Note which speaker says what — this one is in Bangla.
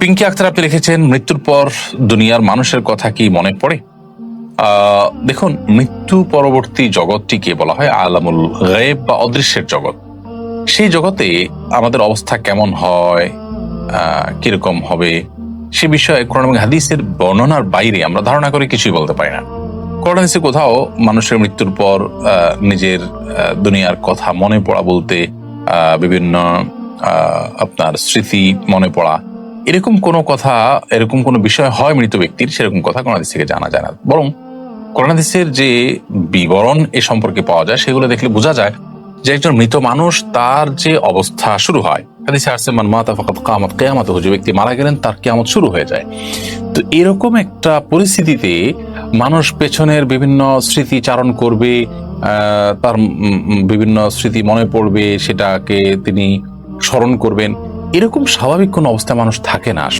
Speaker 1: পিঙ্কি আক্তার আপনি লিখেছেন, মৃত্যুর পর দুনিয়ার মানুষের কথা কি মনে পড়ে? দেখুন, মৃত্যু পরবর্তী জগৎটিকে বলা হয় আলামুল গায়েব বা অদৃশ্যের জগৎ। সেই জগতে আমাদের অবস্থা কেমন হয় কীরকম হবে, সে বিষয়ে কোরআন এবং হাদিসের বর্ণনার বাইরে আমরা ধারণা করে কিছুই বলতে পারি না। কোরআন হাদিসে কোথাও মানুষের মৃত্যুর পর নিজের দুনিয়ার কথা মনে পড়া বলতে বিভিন্ন আপনার স্মৃতি মনে পড়া এরকম কোনো কথা, এরকম কোনো বিষয় হয় মৃত ব্যক্তির, সেরকম কথা কোরআন হাদিস থেকে জানা যায় না। বরং কোরআন হাদিসের যে বিবরণ এ সম্পর্কে পাওয়া যায়, সেগুলো দেখলে বোঝা যায় যে একজন মৃত মানুষ তার যে অবস্থা শুরু হয়। হাদিসে আসছে, মান মাতা ফাকাত কামাত কেয়ামত ব্যক্তি মারা গেলেন, তার কেয়ামত শুরু হয়ে যায়। তো এরকম একটা পরিস্থিতিতে মানুষ পেছনের বিভিন্ন স্মৃতি চারণ করবে তার বিভিন্ন স্মৃতি মনে পড়বে, সেটাকে তিনি স্মরণ করবেন। এরকম স্বাভাবিক কোনো অবস্থায় মানুষ থাকে না।